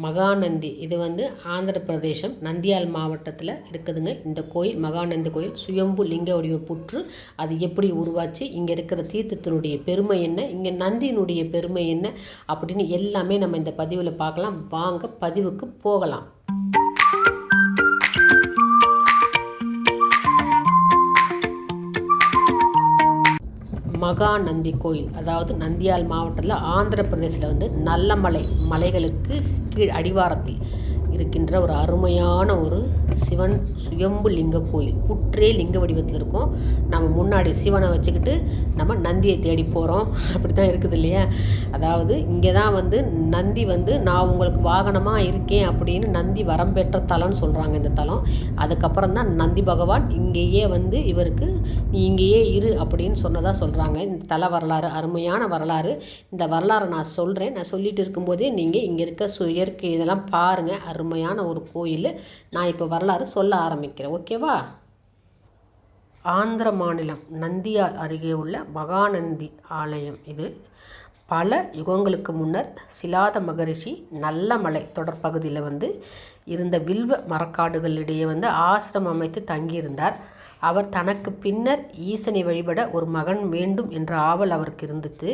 மகாநந்தி. இது வந்து ஆந்திர பிரதேசம் நந்தியால் மாவட்டத்தில் இருக்குதுங்க. இந்த கோயில் மகாநந்தி கோயில். சுயம்பு லிங்க வடிவ புற்று. அது எப்படி உருவாச்சு? இங்கே இருக்கிற தீர்த்தத்தினுடைய பெருமை என்ன? இங்கே நந்தியினுடைய பெருமை என்ன? அப்படின்னு எல்லாமே நம்ம இந்த பதிவில் பார்க்கலாம். வாங்க பதிவுக்கு போகலாம். மகாநந்தி கோயில் அதாவது நந்தியால் மாவட்டத்தில் ஆந்திர பிரதேசில் வந்து நல்லமலை மலைகளுக்கு கீழ் அடிவாரத்தில். இருக்கின்ற ஒரு அருமையான ஒரு சிவன் சுயம்பு லிங்க கோயில். புற்றே லிங்க வடிவத்தில் இருக்கும். நம்ம முன்னாடி சிவனை வச்சுக்கிட்டு நம்ம நந்தியை தேடி போகிறோம் அப்படி தான் இருக்குது இல்லையா? அதாவது இங்கே தான் வந்து நந்தி வந்து நான் உங்களுக்கு வாகனமாக இருக்கேன் அப்படின்னு நந்தி வரம் பெற்ற தலம்னு சொல்கிறாங்க இந்த தலம். அதுக்கப்புறம் தான் நந்தி பகவான் இங்கேயே வந்து இவருக்கு நீ இங்கேயே இரு அப்படின்னு சொன்னதாக சொல்கிறாங்க இந்த தல வரலாறு அருமையான வரலாறு. இந்த வரலாறை நான் சொல்கிறேன் நான் சொல்லிட்டு இருக்கும்போதே நீங்கள் இங்கே இருக்க சுயற்கை இதெல்லாம் பாருங்கள் அருமையான ஒரு கோயில். நான் இப்போ வரலாறு சொல்ல ஆரம்பிக்கிறேன். ஓகேவா ஆந்திர மாநிலம் நந்தியார் அருகே உள்ள மகாநந்தி ஆலயம் இது. பல யுகங்களுக்கு முன்னர் சிலாத மகரிஷி நல்லமலை தொடர்பகுதியில் வந்து இருந்த வில்வ மரக்காடுகளிடையே வந்து ஆசிரமம் அமைத்து தங்கியிருந்தார். அவர் தனக்கு பின்னர் ஈசனை வழிபட ஒரு மகன் வேண்டும் என்ற ஆவல் அவருக்கு இருந்தது.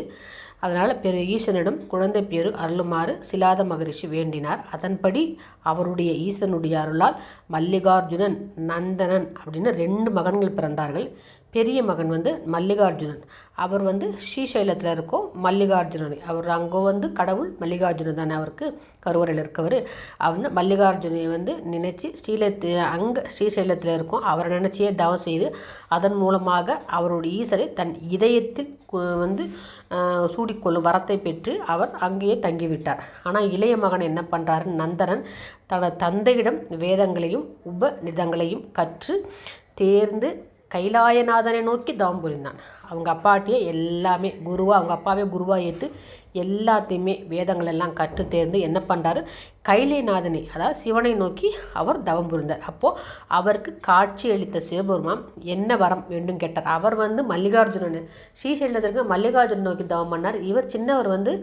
அதனால் பெரு ஈசனிடம் குழந்தை பேரு அருளுமாறு சிலாத மகரிஷி வேண்டினார். அதன்படி அவருடைய ஈசனுடைய அருளால் மல்லிகார்ஜுனன் நந்தனன் அப்படின்னு ரெண்டு மகன்கள் பிறந்தார்கள். பெரிய மகன் வந்து மல்லிகார்ஜுனன். அவர் வந்து ஸ்ரீசைலத்தில் இருக்கோம் மல்லிகார்ஜுனன். அவர் அங்கே வந்து கடவுள் மல்லிகார்ஜுனன் தானே அவருக்கு கருவறையில் இருக்கவர். அவர் வந்து மல்லிகார்ஜுனை வந்து நினச்சி ஸ்ரீலத்து அங்கே ஸ்ரீசைலத்தில் இருக்கும் அவரை நினச்சியே தவம் செய்து அதன் மூலமாக அவருடைய ஈசரை தன் இதயத்தில் வந்து சூடிக்கொள்ளும் வரத்தை பெற்று அவர் அங்கேயே தங்கிவிட்டார். ஆனால் இளைய மகன் என்ன பண்ணுறாரு நந்தனன் தனது தந்தையிடம் வேதங்களையும் உபநிதங்களையும் கற்று தேர்ந்து கைலாயநாதனை நோக்கி தவம் புரிந்தான் அவங்க அப்பாட்டியே எல்லாமே குருவாக அவங்க அப்பாவே குருவாக ஏற்று எல்லாத்தையுமே வேதங்கள் எல்லாம் கற்று தேர்ந்து என்ன பண்ணுறாரு கைலைநாதனை அதாவது சிவனை நோக்கி அவர் தவம் புரிந்தார். அப்போது அவருக்கு காட்சி அளித்த சிவபெருமான் என்ன வரம் வேண்டும் கேட்டார். அவர் வந்து மல்லிகார்ஜுனன் ஸ்ரீசைலத்திற்கு மல்லிகார்ஜுனன் நோக்கி தவம் பண்ணார். இவர் சின்னவர் வந்து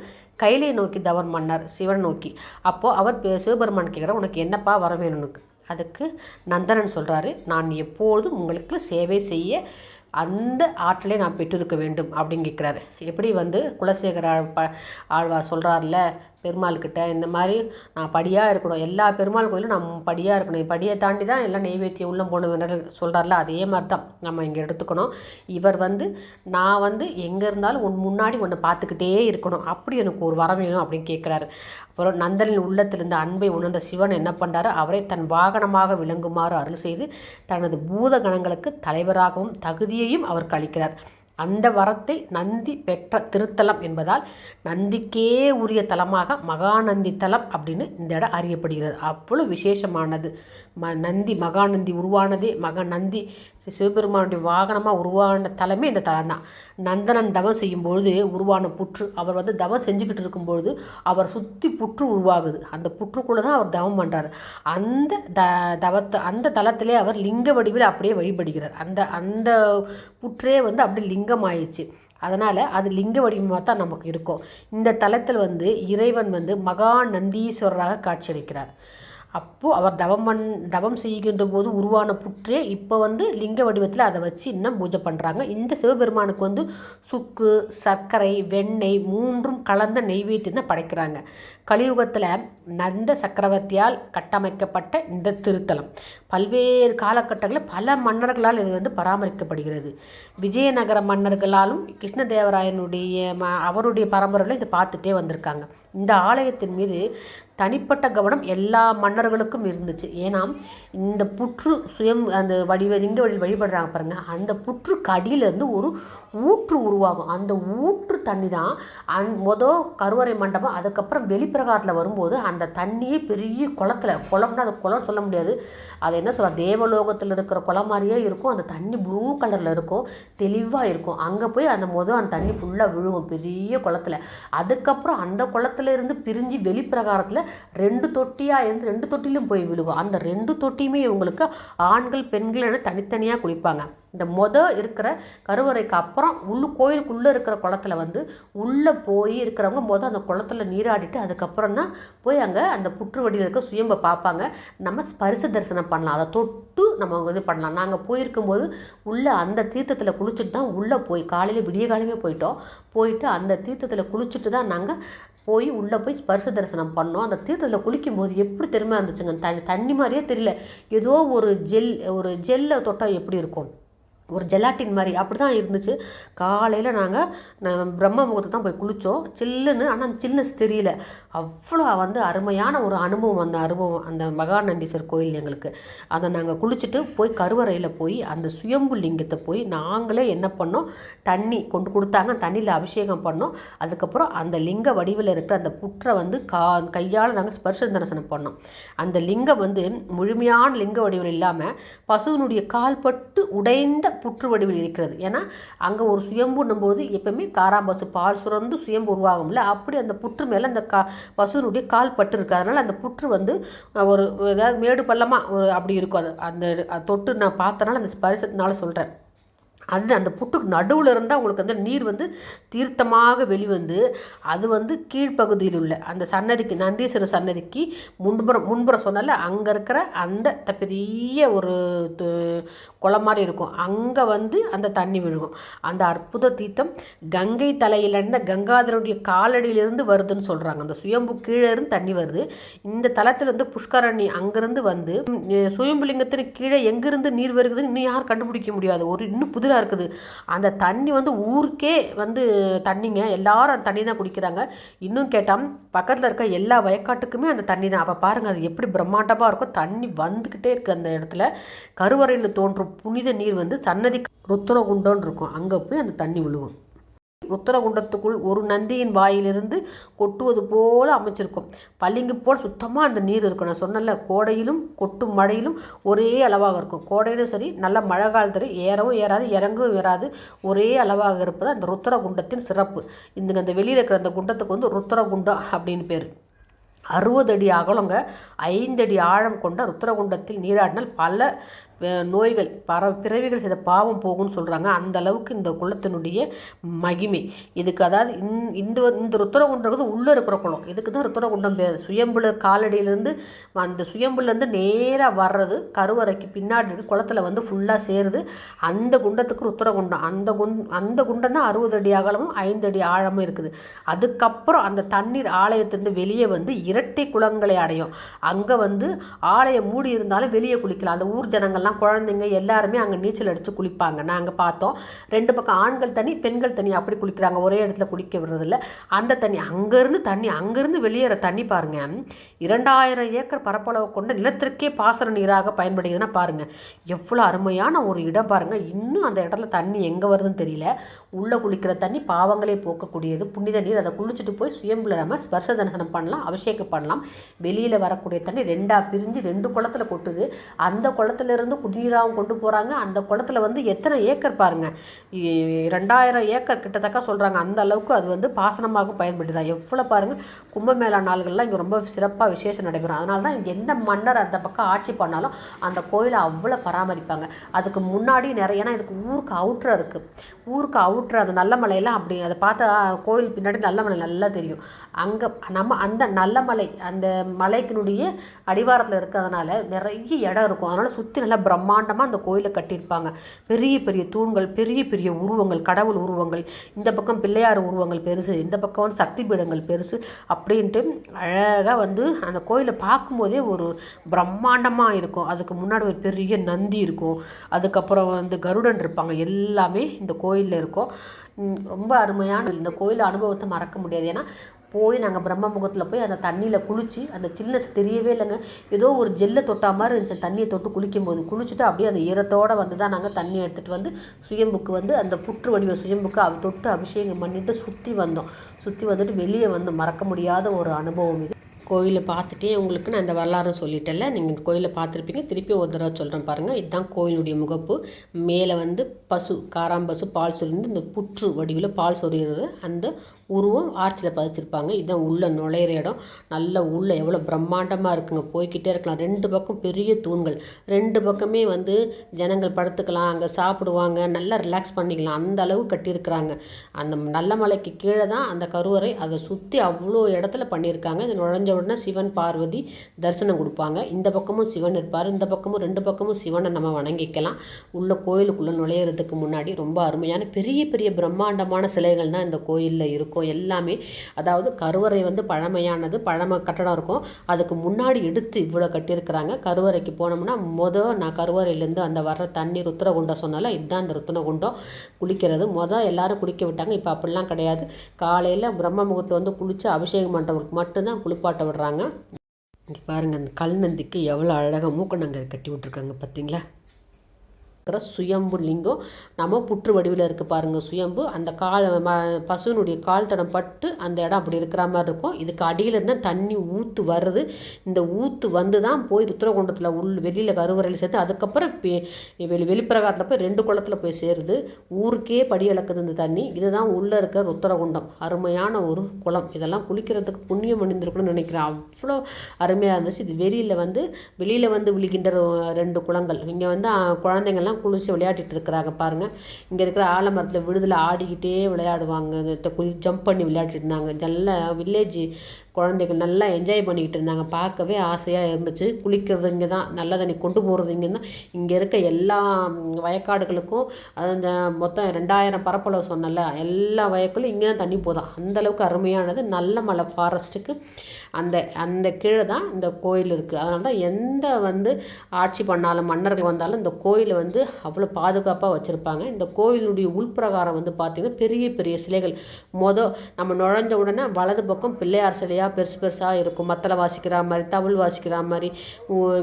கைலை நோக்கி தவம் பண்ணார் சிவன் நோக்கி. அப்போது அவர் சிவபெருமான் கேட்குறார் உனக்கு என்னப்பா வர வேணும்னுக்கு அதுக்கு நந்தனன் சொல்கிறாரு நான் எப்போதும் உங்களுக்கு சேவை செய்ய அந்த ஆற்றலை நான் பெற்றிருக்க வேண்டும் அப்படின்னு கேட்குறாரு எப்படி வந்து குலசேகர ஆழ்வார் சொல்கிறார்ல பெருமாள்கிட்ட இந்த மாதிரி நான் படியாக இருக்கணும். எல்லா பெருமாள் கோயிலும் நம்ம படியாக இருக்கணும். படியை தாண்டி தான் எல்லாம் நெய்வேத்தியம் உள்ளே போனவர்கள் சொல்கிறார்ல அதே மாதிரி தான் நம்ம இங்கே எடுத்துக்கணும். இவர் வந்து நான் வந்து எங்கே இருந்தாலும் உன் முன்னாடி ஒன்று பார்த்துக்கிட்டே இருக்கணும். அப்படி எனக்கு ஒரு வரம் வேணும் அப்படின்னு கேட்குறாரு அப்புறம் நந்தனின் உள்ளத்திலிருந்த அன்பை உணர்ந்த சிவன் என்ன பண்ணுறாரு அவரை தன் வாகனமாக விளங்குமாறு அருள் செய்து தனது பூத கணங்களுக்கு தலைவராகவும் தகுதியையும் அவர் கழிக்கிறார் அந்த வரத்தை நந்தி பெற்ற திருத்தலம் என்பதால் நந்திக்கே உரிய தலமாக மகாநந்தி தலம் அப்படின்னு இந்த இடம் அறியப்படுகிறது. அவ்வளோ விசேஷமானது. ம நந்தி மகாநந்தி உருவானதே. மக நந்தி சிவபெருமானுடைய வாகனமாக உருவான தலமே இந்த தலம் தான். நந்தனன் தவம் செய்யும்பொழுது உருவான புற்று. அவர் வந்து தவம் செஞ்சுக்கிட்டு இருக்கும்பொழுது அவர் சுற்றி புற்று உருவாகுது. அந்த புற்றுக்குள்ளே தான் அவர் தவம் பண்ணுறாரு அந்த த தவத்தை அந்த தலத்திலே அவர் லிங்க வடிவில் அப்படியே வழிபடுகிறார். அந்த அந்த புற்றே வந்து அப்படியே லிங்கம் ஆயிடுச்சு அதனால் அது லிங்க வடிவமாக தான் நமக்கு இருக்கும். இந்த தலத்தில் வந்து இறைவன் வந்து மகா நந்தீஸ்வரராக காட்சியளிக்கிறார் அப்போது அவர் தவம் பண் தவம் செய்கின்ற போது உருவான புற்றே இப்போ வந்து லிங்க வடிவத்தில் அதை வச்சு இன்னும் பூஜை பண்ணுறாங்க இந்த சிவபெருமானுக்கு வந்து சுக்கு சர்க்கரை வெண்ணெய் மூன்றும் கலந்த நெய்வேத்தியம் தான் படைக்கிறாங்க. கலியுகத்தில் நந்த சக்கரவர்த்தியால் கட்டமைக்கப்பட்ட இந்த திருத்தலம். பல்வேறு காலகட்டங்களில் பல மன்னர்களால் இது வந்து பராமரிக்கப்படுகிறது. விஜயநகர மன்னர்களாலும் கிருஷ்ணதேவராயனுடைய ம அவருடைய பரம்பரையில் இதை பார்த்துட்டே வந்திருக்காங்க. இந்த ஆலயத்தின் மீது தனிப்பட்ட கவனம் எல்லா மன்னர்களுக்கும் இருந்துச்சு. ஏன்னா இந்த புற்று சுயம் அந்த வடிவ லிங்க வழி வழிபடுறாங்க பாருங்கள் அந்த புற்றுக்கு அடியிலேருந்து ஒரு ஊற்று உருவாகும். அந்த ஊற்று தண்ணி தான் அந் மொதல் கருவறை மண்டபம் அதுக்கப்புறம் வெளிப்பிரகாரத்தில் வரும்போது அந்த தண்ணியே பெரிய குளத்துல குளம்னா அது குளம் சொல்ல முடியாது. அது என்ன சொல்ல தேவலோகத்தில் இருக்கிற குளம் மாதிரியே இருக்கும். அந்த தண்ணி ப்ளூ கலரில் இருக்கும் தெளிவாக இருக்கும். அங்கே போய் அந்த மொதல் அந்த தண்ணி ஃபுல்லாக விழுவும் பெரிய குளத்துல. அதுக்கப்புறம் அந்த குளத்துல இருந்து பிரிஞ்சு வெளிப்பிரகாரத்தில் ரெண்டு தொட்டியாக இருந்து ரெண்டு தொட்டிலும் போய் விழுகும். அந்த ரெண்டு தொட்டியுமே இவங்களுக்கு ஆண்கள் பெண்கள் என தனித்தனியாக குளிப்பாங்க. இந்த மொதல் இருக்கிற கருவறைக்கு அப்புறம் உள்ளு கோயிலுக்குள்ளே இருக்கிற குளத்துல வந்து உள்ளே போய் இருக்கிறவங்க மொதல் அந்த குளத்துல நீராடிட்டு அதுக்கப்புறம் தான் போய் அங்கே அந்த புற்றுவடியில் இருக்க சுயம்பை பார்ப்பாங்க. நம்ம ஸ்பரிச தரிசனம் பண்ணலாம். அதை தொட்டு நம்ம இது பண்ணலாம். நாங்கள் போயிருக்கும்போது உள்ளே அந்த தீர்த்தத்தில் குளிச்சுட்டு தான் உள்ளே போய் காலையில் விடிய காலையுமே போயிட்டோம். போயிட்டு அந்த தீர்த்தத்தில் குளிச்சுட்டு தான் நாங்கள் போய் உள்ளே போய் ஸ்பர்ச தரிசனம் பண்ணோம். அந்த தீர்த்தத்தில் குளிக்கும்போது எப்படி தெரியுமா இருந்துச்சுங்க தண்ணி தண்ணி மாதிரியே தெரியல. ஏதோ ஒரு ஜெல் ஒரு ஜெல்லை தொட்டால் எப்படி இருக்கும்? ஒரு ஜெலாட்டின் மாதிரி. அப்படி தான் இருந்துச்சு. காலையில் நாங்கள் பிரம்ம முகத்தை தான் போய் குளித்தோம் சில்லுன்னு ஆனால் அந்த சில்னஸ் தெரியல. அவ்வளோ வந்து அருமையான ஒரு அனுபவம் அந்த அனுபவம் அந்த மகாநந்தீஸ்வர் கோயில் எங்களுக்கு. அதை நாங்கள் குளிச்சுட்டு போய் கருவறையில் போய் அந்த சுயம்பு லிங்கத்தை போய் நாங்களே என்ன பண்ணோம்? தண்ணி கொண்டு கொடுத்தாங்க. தண்ணியில் அபிஷேகம் பண்ணோம். அதுக்கப்புறம் அந்த லிங்க வடிவில் இருக்கிற அந்த புற்றை வந்து கா கையால் நாங்கள் ஸ்பர்ஷ தரிசனம் பண்ணோம். அந்த லிங்கம் வந்து முழுமையான லிங்க வடிவில் இல்லாமல் பசுவினுடைய கால்பட்டு உடைந்த புற்று வடிவில் இருக்கிறது. ஏன்னா அங்கே ஒரு சுயம்புன்னும் போது எப்பவுமே காராம்பசு பால் சுரந்து சுயம்பு உருவாகும்ல. அப்படி அந்த புற்று மேலே அந்த கா பசுவினுடைய கால் பட்டு இருக்குது அதனால் அந்த புற்று வந்து ஒரு ஏதாவது மேடு பள்ளமாக ஒரு அப்படி இருக்கும். அது அந்த தொட்டு நான் பார்த்தனால அந்த ஸ்பரிசத்தினால சொல்கிறேன் அது அந்த புட்டுக்கு நடுவில் இருந்தால் உங்களுக்கு வந்து நீர் வந்து தீர்த்தமாக வெளிவந்து அது வந்து கீழ்ப்பகுதியில் உள்ள அந்த சன்னதிக்கு நந்தீஸ்வரர் சன்னதிக்கு முன்புறம் முன்புறம் சொன்னால அங்கே இருக்கிற அந்த பெரிய ஒரு குளம் மாதிரி இருக்கும். அங்கே வந்து அந்த தண்ணி விழுகும். அந்த அற்புத தீர்த்தம் கங்கை தலையிலன்ன கங்காதரனுடைய காலடியிலிருந்து வருதுன்னு சொல்கிறாங்க அந்த சுயம்பு கீழே இருந்து தண்ணி வருது. இந்த தளத்தில் வந்து புஷ்கரணி அங்கேருந்து வந்து ம், சுயம்புலிங்கத்தின் கீழே எங்கேருந்து நீர் வருகுதுன்னு இன்னும் யாரும் கண்டுபிடிக்க முடியாது. ஒரு இன்னும் புதிராக இருக்குது. அந்த தண்ணி வந்து ஊருக்கே வந்து தண்ணிங்க. எல்லாரும் அந்த தண்ணி தான் குடிக்கிறாங்க. இன்னும் கேட்டால் பக்கத்தில் இருக்க எல்லா வயக்காட்டுக்குமே அந்த தண்ணி தான் அப்போ பாருங்கள் அது எப்படி பிரம்மாண்டமாக இருக்கும். தண்ணி வந்துக்கிட்டே இருக்குது அந்த இடத்துல. கருவறையில் தோன்றும் புனித நீர் வந்து சன்னதி ருத்ரகுண்டோன்னு இருக்கும். அங்கே போய் அந்த தண்ணி விழுகும் ருத்ரகுண்டத்துக்குள் ஒரு நந்தியின் வாயிலிருந்து கொட்டுவது போல அமைச்சிருக்கும். பளிங்கு போல் சுத்தமாக அந்த நீர் இருக்கும். நான் சொன்னல கோடையிலும் கொட்டும் மழையிலும் ஒரே அளவாக இருக்கும். கோடையிலும் சரி நல்ல மழை காலத்தில் ஏறவும் ஏறாது இறங்கவும் ஏறாது. ஒரே அளவாக இருப்பது அந்த ருத்ரகுண்டத்தின் சிறப்பு. இந்த அந்த வெளியில் இருக்கிற அந்த குண்டத்துக்கு வந்து ருத்ரகுண்டம் அப்படின்னு பேர். அறுபது அடி அகலங்க ஐந்தடி ஆழம் கொண்ட ருத்ரகுண்டத்தில் நீராடினால் பல நோய்கள் பற பிறவிகள் செய்த பாவம் போகும்னு சொல்கிறாங்க அந்த அளவுக்கு இந்த குளத்தினுடைய மகிமை. இதுக்கு அதாவது இந்த இந்த இந்த ருத்ரகுண்டங்கிறது உள்ளே இருக்கிற குளம் இதுக்கு தான் ருத்ரகுண்டம் பேர். சுயம்புல காலடியிலேருந்து அந்த சுயம்புலேருந்து நேராக வர்றது கருவறைக்கு பின்னாடி இருக்குது குளத்துல வந்து ஃபுல்லாக சேருது. அந்த குண்டத்துக்கு ருத்ரகுண்டம். அந்த குண் அந்த குண்டம் தான் அறுபது அடி அகலமும் ஐந்து அடி ஆழமும் இருக்குது. அதுக்கப்புறம் அந்த தண்ணீர் ஆலயத்திலேருந்து வெளியே வந்து இரட்டை குளங்களை அடையும். அங்கே வந்து ஆலயம் மூடி இருந்தாலும் வெளியே குளிக்கலாம். அந்த ஊர் ஜனங்கள் ஜனங்கள்லாம் குழந்தைங்க எல்லாருமே அங்கே நீச்சல் அடித்து குளிப்பாங்க. நாங்கள் பார்த்தோம். ரெண்டு பக்கம் ஆண்கள் தனி பெண்கள் தனி அப்படி குளிக்கிறாங்க. ஒரே இடத்துல குளிக்க விடுறதில்ல. அந்த தண்ணி அங்கேருந்து தண்ணி அங்கேருந்து வெளியேற தண்ணி பாருங்க. இரண்டாயிரம் ஏக்கர் பரப்பளவு கொண்ட நிலத்திற்கே பாசன நீராக பயன்படுகிறதுனா பாருங்கள் எவ்வளோ அருமையான ஒரு இடம் பாருங்கள் இன்னும் அந்த இடத்துல தண்ணி எங்கே வருதுன்னு தெரியல. உள்ளே குளிக்கிற தண்ணி பாவங்களே போக்கக்கூடியது. புனித நீர். அதை குளிச்சுட்டு போய் சுயம்புல நம்ம ஸ்பர்ச தரிசனம் பண்ணலாம் அபிஷேகம் பண்ணலாம். வெளியில் வரக்கூடிய தண்ணி ரெண்டாக பிரிஞ்சு ரெண்டு குளத்துல கொட்டுது. அந்த குளத்துல வந்து குடிநீராகவும் கொண்டு போகிறாங்க அந்த குளத்துல வந்து எத்தனை ஏக்கர் பாருங்கள் ரெண்டாயிரம் ஏக்கர் கிட்டத்தக்க சொல்கிறாங்க அந்த அளவுக்கு அது வந்து பாசனமாக பயன்படுதா. எவ்வளோ பாருங்கள் கும்பமேளா நாள்கள்லாம் இங்கே ரொம்ப சிறப்பாக விசேஷம் நடைபெறும். அதனால தான் எந்த மன்னர் அந்த பக்கம் ஆட்சி பண்ணாலும் அந்த கோயிலை அவ்வளோ பராமரிப்பாங்க. அதுக்கு முன்னாடி நிறைய ஏன்னா இதுக்கு ஊருக்கு அவுட்ரு இருக்குது ஊருக்கு அவுட்ரு அந்த நல்ல மலையெல்லாம் அப்படி அதை பார்த்தா கோயில் பின்னாடி நல்ல மலை நல்லா தெரியும். அங்கே நம்ம அந்த நல்ல மலை அந்த மலைக்கினுடைய அடிவாரத்தில் இருக்கிறதுனால நிறைய இடம் இருக்கும். அதனால் சுற்றி நல்லா பிரம்மாண்டமாக அந்த கோயிலை கட்டியிருப்பாங்க. பெரிய பெரிய தூண்கள் பெரிய பெரிய உருவங்கள் கடவுள் உருவங்கள் இந்த பக்கம் பிள்ளையார் உருவங்கள் பெருசு இந்த பக்கம் வந்து சக்தி பீடங்கள் பெருசு அப்படின்ட்டு அழகாக வந்து அந்த கோயிலை பார்க்கும்போதே ஒரு பிரம்மாண்டமாக இருக்கும். அதுக்கு முன்னாடி ஒரு பெரிய நந்தி இருக்கும். அதுக்கப்புறம் வந்து கருடன் இருப்பாங்க. எல்லாமே இந்த கோயிலில் இருக்கும். ரொம்ப அருமையான இந்த கோயில் அனுபவத்தை மறக்க முடியாது. ஏன்னா போய் நாங்கள் பிரம்ம முகத்தில் போய் அந்த தண்ணியில் குளித்து அந்த சில்னஸ் தெரியவே இல்லைங்க. ஏதோ ஒரு ஜெல்லை தொட்டா மாதிரி இருந்துச்சு. தண்ணியை தொட்டு குளிக்கும்போது. குளிச்சுட்டு அப்படியே அந்த ஈரத்தோடு வந்து தான் நாங்கள் தண்ணி எடுத்துகிட்டு வந்து சுயம்புக்கு வந்து அந்த புற்று வடிவ சுயம்புக்கு அவ தொட்டு அபிஷேகம் பண்ணிட்டு சுற்றி வந்தோம். சுற்றி வந்துட்டு வெளியே வந்து மறக்க முடியாத ஒரு அனுபவம் இது. கோயிலை பார்த்துட்டே உங்களுக்கு நான் இந்த வரலாறு சொல்லிட்டேன்ல. நீங்கள் கோயிலை பார்த்துருப்பீங்க. திருப்பி ஒரு தடவை சொல்கிறேன் பாருங்கள் இதுதான் கோயிலுடைய முகப்பு. மேலே வந்து பசு காராம்பசு பால் சொரிந்து இந்த புற்று வடிவில் பால் சொரிகிறது அந்த உருவம் ஆர்ச்சில் பதிச்சிருப்பாங்க. இதுதான் உள்ளே நுழையிற இடம். நல்ல உள்ளே எவ்வளோ பிரம்மாண்டமாக இருக்குங்க. போய்க்கிட்டே இருக்கலாம். ரெண்டு பக்கம் பெரிய தூண்கள். ரெண்டு பக்கமே வந்து ஜனங்கள் படுத்துக்கலாம். அங்கே சாப்பிடுவாங்க. நல்லா ரிலாக்ஸ் பண்ணிக்கலாம். அந்த அளவு கட்டியிருக்கிறாங்க. அந்த நல்ல மலைக்கு கீழே தான் அந்த கருவறை. அதை சுற்றி அவ்வளோ இடத்துல பண்ணியிருக்காங்க. இது நுழைஞ்ச உடனே சிவன் பார்வதி தரிசனம் கொடுப்பாங்க. இந்த பக்கமும் சிவன் இருப்பார். இந்த பக்கமும் ரெண்டு பக்கமும் சிவனை நம்ம வணங்கிக்கலாம். உள்ள கோயிலுக்குள்ளே நுழையிறதுக்கு முன்னாடி ரொம்ப அருமையான பெரிய பெரிய பிரம்மாண்டமான சிலைகள் தான் இந்த கோயிலில் இருக்கும். எல்லாமே. அதாவது கருவறை வந்து பழமையானது பழமை கட்டடம் இருக்கும். அதுக்கு முன்னாடி எடுத்து இவ்வளோ கட்டியிருக்கிறாங்க. கருவறைக்கு போனோம்னா மொதல் நான் கருவறையிலேருந்து அந்த வர்ற தண்ணி ருத்ரகுண்டம் சொன்னால இதுதான் அந்த ருத்ரகுண்டம் குளிக்கிறது. மொதல் எல்லாரும் குளிக்க விட்டாங்க. இப்போ அப்படிலாம் கிடையாது. காலையில் பிரம்ம முகூர்த்தம் வந்து குளித்து அபிஷேகம் பண்ணுறவங்களுக்கு மட்டும்தான் குளிப்பாட்ட விடுறாங்க. இங்கே பாருங்கள் அந்த கல் நந்திக்கு எவ்வளோ அழகாக மூக்கணங்கரை கட்டி விட்ருக்காங்க பார்த்தீங்களா இருக்கிற சுயம்பு லிங்கம். நம்ம புற்று வடிவில் இருக்குது பாருங்கள் சுயம்பு. அந்த கால் ம பசுவினுடைய கால் தடம் பட்டு அந்த இடம் அப்படி இருக்கிற மாதிரி இருக்கும். இதுக்கு அடியில் இருந்தால் தண்ணி ஊற்று வருது. இந்த ஊற்று வந்து தான் போய் ருத்ரகுண்டத்தில் உள் வெளியில் கருவறையில் சேர்த்து அதுக்கப்புறம் வெளி வெளிப்பிரகாரத்தில் போய் ரெண்டு குளத்தில் போய் சேருது. ஊருக்கே படி இழக்குது இந்த தண்ணி. இதுதான் உள்ளே இருக்க ருத்ரகுண்டம். அருமையான ஒரு குளம். இதெல்லாம் குளிக்கிறதுக்கு புண்ணியம் அணிந்திருக்கணும்னு நினைக்கிறேன். அவ்வளோ அருமையாக இருந்துச்சு. இது வெளியில் வந்து வெளியில் வந்து விழுகின்ற ரெண்டு குளங்கள். இங்கே வந்து குழந்தைங்கள்லாம் குளிச்சு விளையாடிட்டு இருக்கிறாங்க பாருங்கள் இங்கே இருக்கிற ஆலமரத்தில் விடுதலை ஆடிக்கிட்டே விளையாடுவாங்க. குளி ஜம்ப் பண்ணி விளையாடிட்டு இருந்தாங்க நல்ல வில்லேஜ் குழந்தைகள் நல்லா என்ஜாய் பண்ணிக்கிட்டு இருந்தாங்க. பார்க்கவே ஆசையாக இருந்துச்சு. குளிக்கிறது இங்கே தான். நல்ல தண்ணி கொண்டு போகிறது இங்கே தான். இங்கே இருக்க எல்லா வயக்காடுகளுக்கும் அந்த மொத்தம் ரெண்டாயிரம் பரப்பளவு சொன்னல எல்லா வயக்குள்ளும் இங்கே தான் தண்ணி போதும். அந்தளவுக்கு அருமையானது. நல்ல மலை ஃபாரஸ்ட்டுக்கு அந்த அந்த கீழே தான் இந்த கோயில் இருக்குது அதனால தான் எந்த வந்து ஆட்சி பண்ணாலும் மன்னர்கள் வந்தாலும் இந்த கோயிலை வந்து அவ்வளோ பாதுகாப்பாக வச்சுருப்பாங்க. இந்த கோயிலுடைய உள்பிரகாரம் வந்து பார்த்திங்கன்னா பெரிய பெரிய சிலைகள். மொதல் நம்ம நுழைஞ்ச உடனே வலது பக்கம் பிள்ளையார் சிலையாக பெருசு பெருசாக இருக்கும். மத்தளை வாசிக்கிற மாதிரி தவில் வாசிக்கிற மாதிரி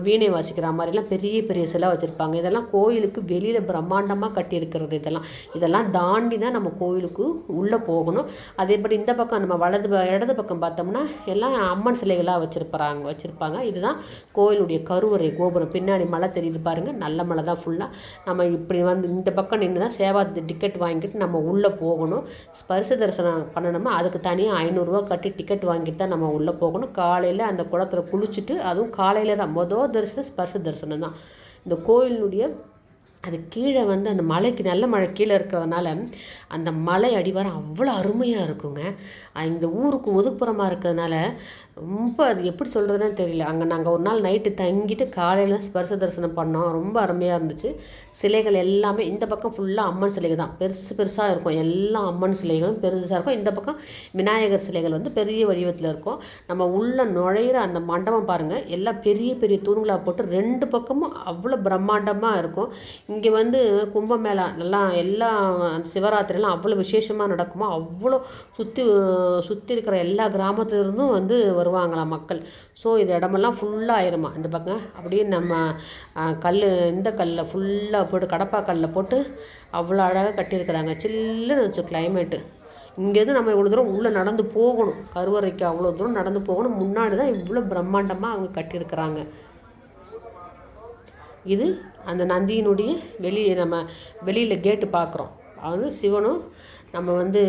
வீணை வாசிக்கிற மாதிரிலாம் பெரிய பெரிய சிலை வச்சுருப்பாங்க. இதெல்லாம் கோயிலுக்கு வெளியில் பிரம்மாண்டமாக கட்டியிருக்கிறது இதெல்லாம். இதெல்லாம் தாண்டி தான் நம்ம கோயிலுக்கு உள்ளே போகணும். அதேபடி இந்த பக்கம் நம்ம வலது இடது பக்கம் பார்த்தோம்னா எல்லாம் அம்மன் சிலைகளாக வச்சுருப்பாங்க வச்சுருப்பாங்க. இதுதான் கோயிலுடைய கருவறை கோபுரம். பின்னாடி மலை தெரியுது பாருங்கள் நல்ல மலை தான் ஃபுல்லாக நம்ம இப்படி வந்து இந்த பக்கம் நின்று தான் சேவா டிக்கெட் வாங்கிட்டு நம்ம உள்ளே போகணும். ஸ்பரிசு தரிசனம் பண்ணணுமா அதுக்கு தனியாக ஐநூறுரூவா கட்டி டிக்கெட் வாங்கிட்டு தான் நம்ம உள்ளே போகணும். காலையில் அந்த குளத்தில் குளிச்சுட்டு அதுவும் காலையில் தான். மொதல் தரிசனம் ஸ்பர்ச தரிசனம் தான். இந்த கோயிலினுடைய அது கீழே வந்து அந்த மலைக்கு நல்ல மழை கீழே இருக்கிறதுனால அந்த மலை அடிவாரம் அவ்வளோ அருமையாக இருக்குங்க. இந்த ஊருக்கு ஒதுப்புறமாக இருக்கிறதுனால ரொம்ப அது எப்படி சொல்கிறதுனே தெரியல. அங்கே நாங்கள் ஒரு நாள் நைட்டு தங்கிட்டு காலையில் ஸ்பர்ச தரிசனம் பண்ணோம். ரொம்ப அருமையாக இருந்துச்சு. சிலைகள் எல்லாமே இந்த பக்கம் ஃபுல்லாக அம்மன் சிலைகள் தான். பெருசு பெருசாக இருக்கும். எல்லா அம்மன் சிலைகளும் பெருசாக இருக்கும். இந்த பக்கம் விநாயகர் சிலைகள் வந்து பெரிய வடிவத்தில் இருக்கும். நம்ம உள்ளே நுழையிற அந்த மண்டபம் பாருங்கள் எல்லாம் பெரிய பெரிய தூண்களாக போட்டு ரெண்டு பக்கமும் அவ்வளோ பிரம்மாண்டமாக இருக்கும். இங்கே வந்து கும்பமேளா நல்லா எல்லா சிவராத்திரிலாம் அவ்வளோ விசேஷமாக நடக்குமோ அவ்வளோ சுற்றி சுற்றி இருக்கிற எல்லா கிராமத்துலேருந்தும் வந்து வருவாங்களாம் மக்கள்? ஸோ இது இடமெல்லாம் ஃபுல்லாக ஆயிருமா? இந்த பக்கம் அப்படியே நம்ம கல் இந்த கல்லில் ஃபுல்லாக போட்டு கடப்பா கல்லில் போட்டு அவ்வளோ அழகாக கட்டியிருக்கிறாங்க. சில்லுன்னு வச்சு கிளைமேட்டு இங்கேருந்து நம்ம இவ்வளோ தூரம் உள்ளே நடந்து போகணும். கருவறைக்கு அவ்வளோ தூரம் நடந்து போகணும். முன்னாடி தான் இவ்வளோ பிரம்மாண்டமாக அவங்க கட்டியிருக்கிறாங்க. இது அந்த நந்தியினுடைய வெளியே நம்ம வெளியில் கேட்டு பார்க்குறோம். அது சிவனும் நம்ம வந்து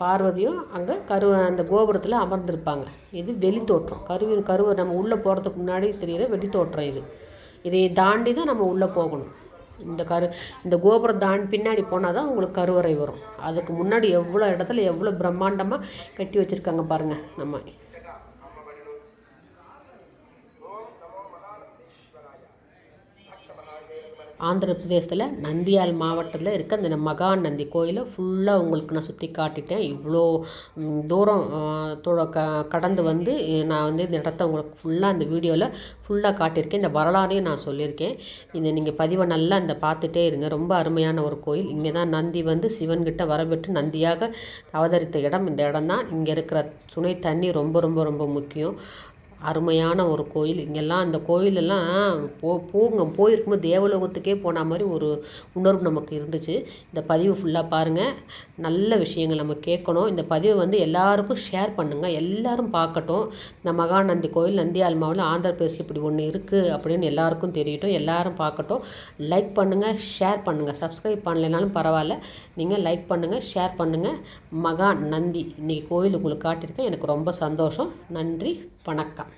பார்வதியும் அங்கே கரு அந்த கோபுரத்தில் அமர்ந்திருப்பாங்க. இது வெளித்தோற்றம். கருவி நம்ம உள்ளே போகிறதுக்கு முன்னாடி தெரிகிற வெளி தோற்றம் இது. இதை தாண்டி தான் நம்ம உள்ளே போகணும். இந்த கரு இந்த கோபுரம் தாண்டி பின்னாடி போனால் தான் உங்களுக்கு கருவறை வரும். அதுக்கு முன்னாடி எவ்வளோ இடத்துல எவ்வளோ பிரம்மாண்டமாக கட்டி வச்சுருக்காங்க பாருங்கள் நம்ம ஆந்திர பிரதேசத்தில் நந்தியால் மாவட்டத்தில் இருக்க அந்த மகா நந்தி கோயிலை ஃபுல்லாக உங்களுக்கு நான் சுற்றி காட்டிட்டேன். இவ்வளோ தூரம் க கடந்து வந்து நான் வந்து இந்த இடத்த உங்களுக்கு ஃபுல்லாக இந்த வீடியோவில் ஃபுல்லாக காட்டியிருக்கேன். இந்த வரலாறையும் நான் சொல்லியிருக்கேன். இந்த நீங்கள் பதிவை நல்லா இந்த பார்த்துட்டே இருங்க. ரொம்ப அருமையான ஒரு கோயில். இங்கே தான் நந்தி வந்து சிவன்கிட்ட வரப்பெற்று நந்தியாக அவதரித்த இடம். இந்த இடம் தான் இங்கே இருக்கிற சுனை தண்ணி ரொம்ப ரொம்ப ரொம்ப முக்கியம். அருமையான ஒரு கோயில். இங்கெல்லாம் அந்த கோயிலெல்லாம் போ போங்க. போயிருக்கும்போது தேவலோகத்துக்கே போன மாதிரி ஒரு உணர்வு நமக்கு இருந்துச்சு. இந்த பதிவு ஃபுல்லாக பாருங்கள் நல்ல விஷயங்கள் நம்ம கேட்கணும். இந்த பதிவை வந்து எல்லாருக்கும் ஷேர் பண்ணுங்கள் எல்லாரும் பார்க்கட்டும். இந்த மகாநந்தி கோயில் நந்தி ஆல்மாவில் ஆந்திர பிரதேசில் இப்படி ஒன்று இருக்குது அப்படின்னு எல்லாருக்கும் தெரியட்டும். எல்லாரும் பார்க்கட்டும். லைக் பண்ணுங்கள் ஷேர் பண்ணுங்கள் சப்ஸ்கிரைப் பண்ணலைனாலும் பரவாயில்ல. நீங்கள் லைக் பண்ணுங்கள் ஷேர் பண்ணுங்கள் மகா நந்தி இன்றைக்கி கோயில் உங்களுக்கு காட்டியிருக்கேன் எனக்கு ரொம்ப சந்தோஷம். நன்றி. வணக்கம்.